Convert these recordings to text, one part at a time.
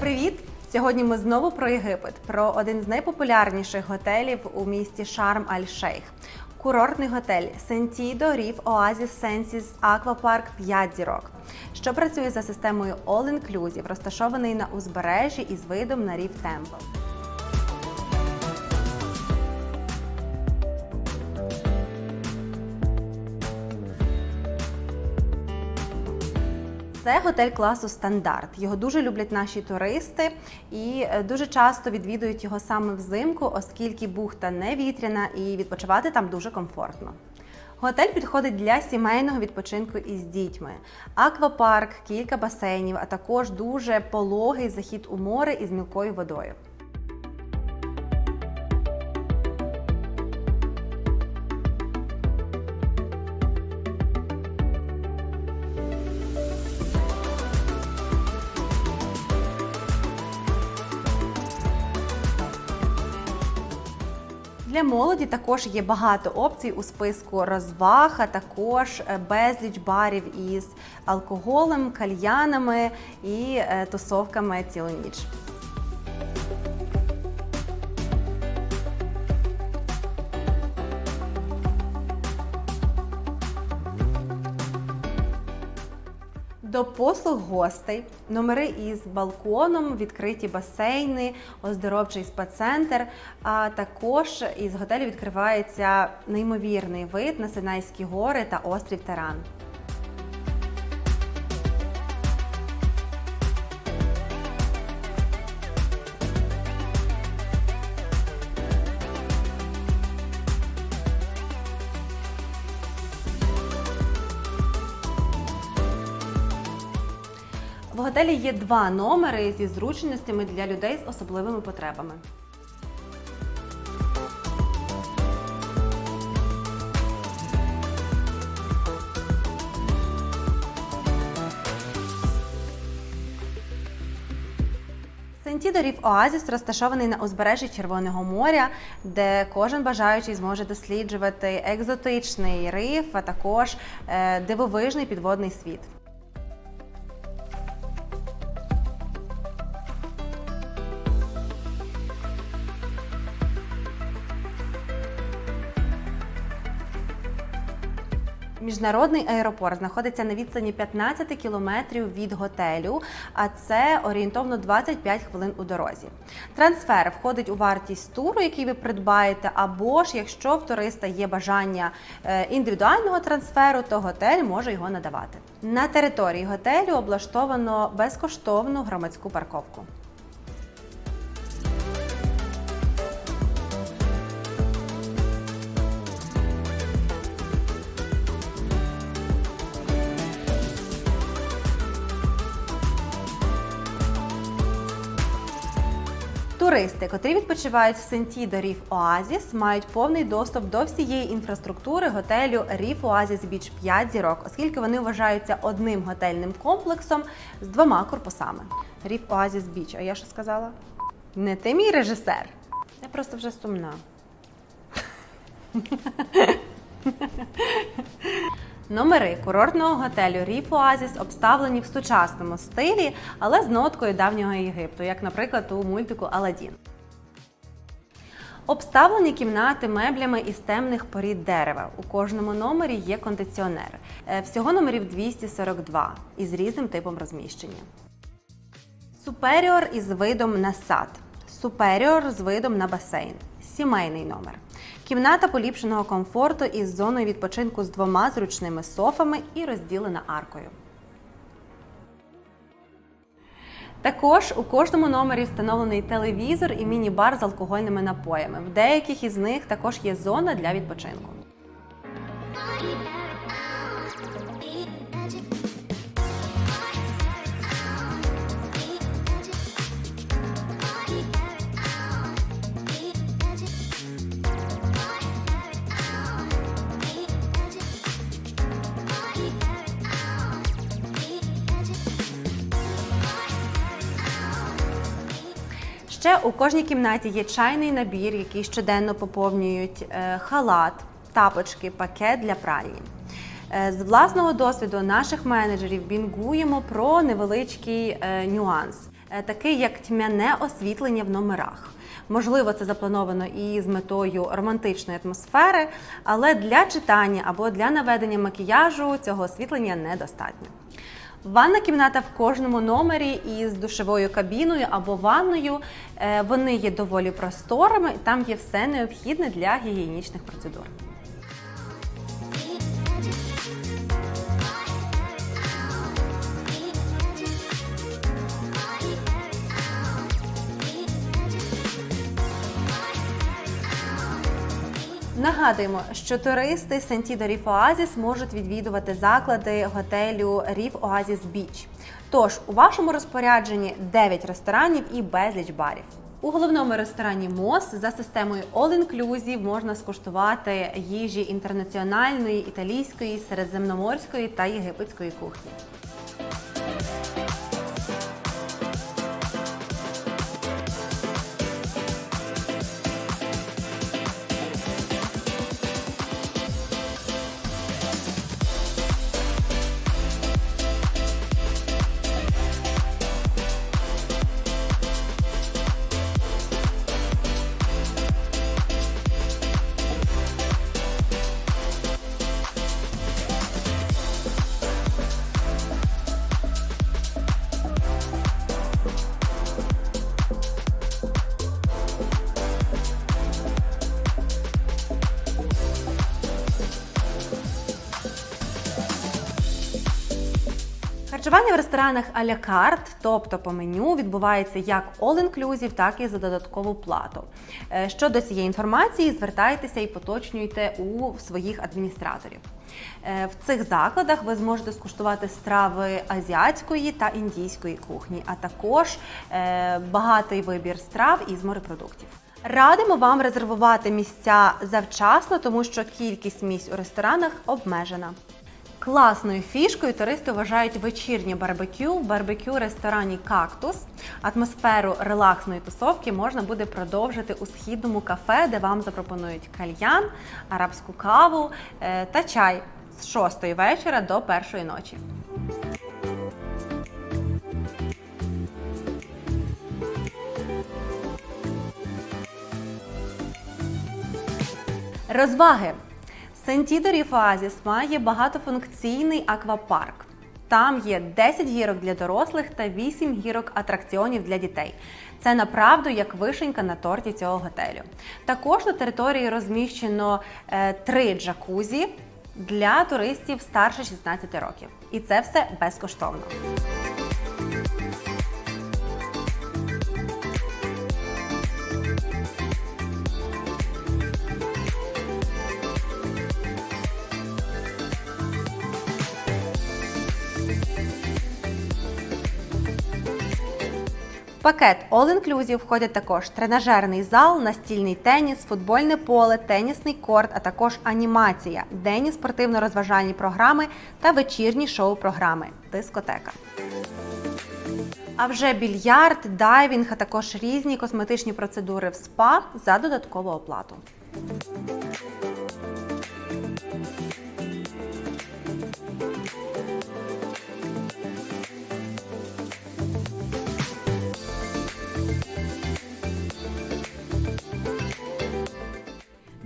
Привіт! Сьогодні ми знову про Єгипет, про один з найпопулярніших готелів у місті Шарм Аль-Шейх. Курортний готель Сентідо Рів Оазіс Сенсіс Аквапарк 5 зірок, що працює за системою All Inclusive, розташований на узбережжі із видом на рів Темпл. Це готель класу стандарт. Його дуже люблять наші туристи і е, дуже часто відвідують його саме взимку, оскільки бухта не вітряна і відпочивати там дуже комфортно. Готель підходить для сімейного відпочинку із дітьми. Аквапарк, кілька басейнів, а також дуже пологий захід у море із мілкою водою. Для молоді також є багато опцій у списку розваг, а також е, безліч барів із алкоголем, кальянами і е, тусовками цілу ніч. До послуг гостей, номери із балконом, відкриті басейни, оздоровчий спа-центр. А також із готелю відкривається неймовірний вид на Синайські гори та острів Таран. Готелі є два номери зі зручностями для людей з особливими потребами. Сентідо Рів Оазіс розташований на узбережжі Червоного моря, де кожен бажаючий зможе досліджувати екзотичний риф, а також е, дивовижний підводний світ. Міжнародний аеропорт знаходиться на відстані 15 кілометрів від готелю, а це орієнтовно 25 хвилин у дорозі. Трансфер входить у вартість туру, який ви придбаєте, або ж якщо в туриста є бажання е, індивідуального трансферу, то готель може його надавати. На території готелю облаштовано безкоштовну громадську парковку. Туристи, котрі відпочивають в Сентідо Ріф Оазіс, мають повний доступ до всієї інфраструктури готелю Ріф Оазіс Біч 5 зірок, оскільки вони вважаються одним готельним комплексом з двома корпусами. Ріф Оазіс Біч. А я що сказала? Не ти мій режисер. Я просто вже сумна. Номери курортного готелю Ріф Оазіс обставлені в сучасному стилі, але з ноткою давнього Єгипту, як, наприклад, у мультику Аладдін. Обставлені кімнати меблями із темних порід дерева. У кожному номері є кондиціонер. Е, Всього номерів 242 із різним типом розміщення. Суперіор із видом на сад. Суперіор з видом на басейн. Сімейний номер. Кімната поліпшеного комфорту із зоною відпочинку з двома зручними софами і розділена аркою. Також у кожному номері встановлений телевізор і міні-бар з алкогольними напоями. В деяких із них також є зона для відпочинку. Ще у кожній кімнаті є чайний набір, який щоденно поповнюють е, халат, тапочки, пакет для пральні. Е, З власного досвіду наших менеджерів бінгуємо про невеличкий е, нюанс, такий як тьмяне освітлення в номерах. Можливо, це заплановано і з метою романтичної атмосфери, але для читання або для наведення макіяжу цього освітлення недостатньо. Ванна кімната в кожному номері із душовою кабіною або ванною. Е, Вони є доволі просторими, там є все необхідне для гігієнічних процедур. Нагадуємо, що туристи Сентідо Ріф Оазіс можуть відвідувати заклади готелю Ріф Оазіс Біч. Тож у вашому розпорядженні 9 ресторанів і безліч барів. У головному ресторані МОС за системою All Inclusive можна скуштувати їжі інтернаціональної, італійської, середземноморської та єгипетської кухні. Харчування в ресторанах а-ля карт, тобто по меню, відбувається як all-inclusive, так і за додаткову плату. Е, Щодо цієї інформації, звертайтеся і поточнюйте у своїх адміністраторів. Е, В цих закладах ви зможете скуштувати страви азіатської та індійської кухні, а також е, багатий вибір страв із морепродуктів. Радимо вам резервувати місця завчасно, тому що кількість місць у ресторанах обмежена. Класною фішкою туристи вважають вечірнє барбекю барбекю ресторані Кактус. Атмосферу релаксної тусовки можна буде продовжити у східному кафе, де вам запропонують кальян, арабську каву е, та чай з 6 вечора до першої ночі. Розваги. Сентідо Ріф Оазіс має багатофункційний аквапарк. Там є 10 гірок для дорослих та 8 гірок атракціонів для дітей. Це направду як вишенька на торті цього готелю. Також на території розміщено е, три джакузі для туристів старше 16 років. І це все безкоштовно. Пакет All Inclusive входять також тренажерний зал, настільний теніс, футбольне поле, тенісний корт, а також анімація, денні спортивно-розважальні програми та вечірні шоу-програми, дискотека. А вже більярд, дайвінг, а також різні косметичні процедури в спа за додаткову оплату.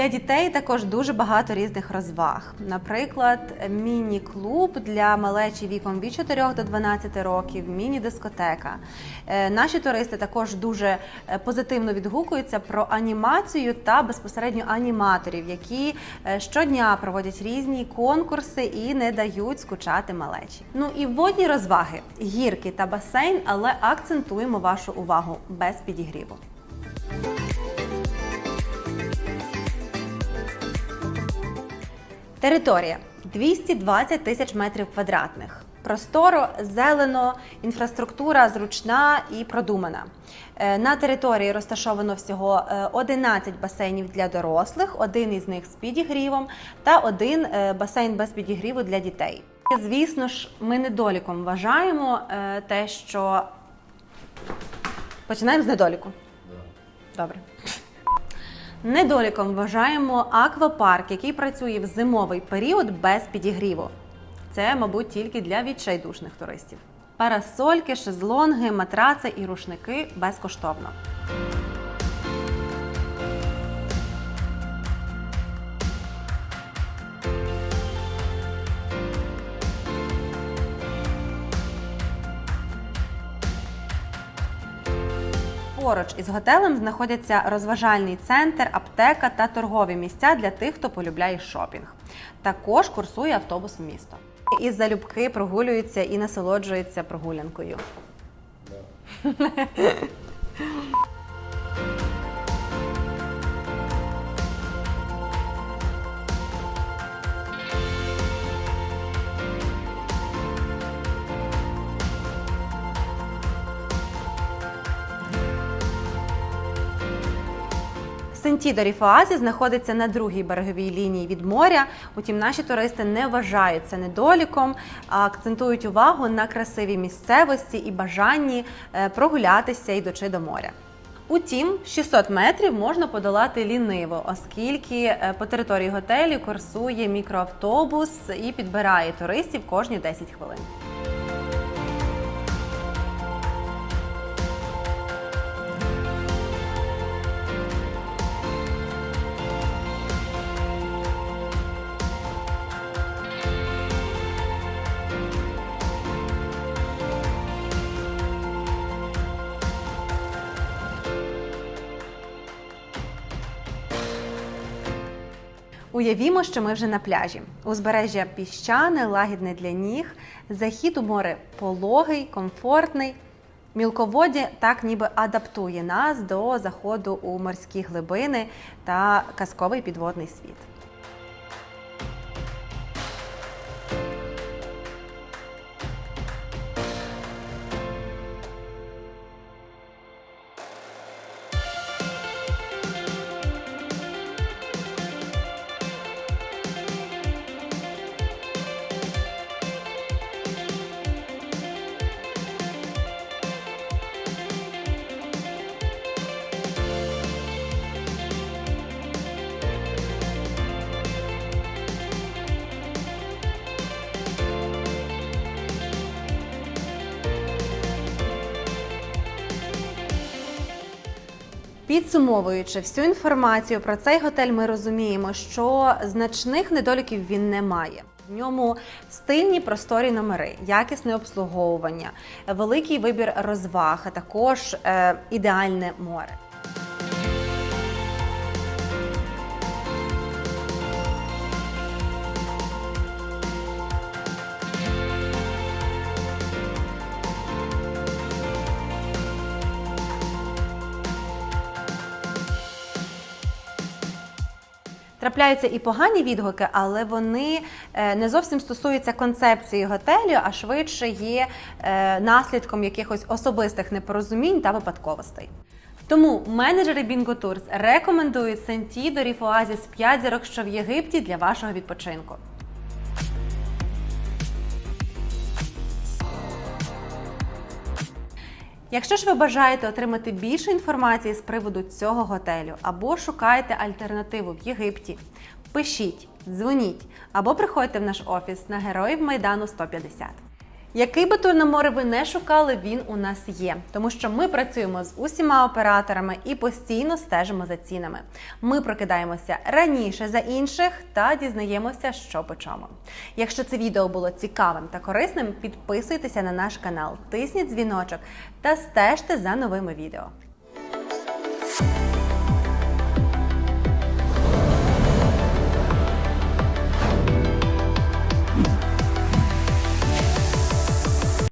Для дітей також дуже багато різних розваг. Наприклад, міні-клуб для малечі віком від 4 до 12 років, міні-дискотека. Е, Наші туристи також дуже е, позитивно відгукуються про анімацію та безпосередньо аніматорів, які е, щодня проводять різні конкурси і не дають скучати малечі. Ну і водні розваги, гірки та басейн, але акцентуємо вашу увагу без підігріву. Територія 220 тисяч метрів квадратних. Просторо, зелено, інфраструктура зручна і продумана. Е, На території розташовано всього е, 11 басейнів для дорослих, один із них з підігрівом та один е, басейн без підігріву для дітей. Звісно ж, ми недоліком вважаємо е, те, що починаємо з недоліку. Добре. Недоліком вважаємо аквапарк, який працює в зимовий період без підігріву. Це, мабуть, тільки для відчайдушних туристів. Парасольки, шезлонги, матраци і рушники безкоштовно. Поруч із готелем знаходяться розважальний центр, аптека та торгові місця для тих, хто полюбляє шопінг. Також курсує автобус в місто. І залюбки прогулюються і насолоджуються прогулянкою. Сентідорі Фоазі знаходиться на другій береговій лінії від моря. Утім, наші туристи не вважають це недоліком, а акцентують увагу на красивій місцевості і бажанні е, прогулятися, йдучи до моря. Утім, 600 метрів можна подолати ліниво, оскільки е, по території готелю курсує мікроавтобус і підбирає туристів кожні 10 хвилин. Уявімо, що ми вже на пляжі. Узбережжя піщане, лагідне для ніг, захід у море пологий, комфортний. Мілководдя так ніби адаптує нас до заходу у морські глибини та казковий підводний світ. Підсумовуючи всю інформацію про цей готель, ми розуміємо, що значних недоліків він не має. В ньому стильні просторі номери, якісне обслуговування, великий вибір розваг, а також е, ідеальне море. Трапляються і погані відгуки, але вони е, не зовсім стосуються концепції готелю, а швидше є е, наслідком якихось особистих непорозумінь та випадковостей. Тому менеджери Bingo Tours рекомендують Сентідорів Оазіс 5 зірок, що в Єгипті для вашого відпочинку. Якщо ж ви бажаєте отримати більше інформації з приводу цього готелю або шукаєте альтернативу в Єгипті, пишіть, дзвоніть або приходьте в наш офіс на Героїв Майдану 150. Який би море ви не шукали, він у нас є, тому що ми працюємо з усіма операторами і постійно стежимо за цінами. Ми прокидаємося раніше за інших та дізнаємося, що по чому. Якщо це відео було цікавим та корисним, підписуйтеся на наш канал, тисніть дзвіночок та стежте за новими відео.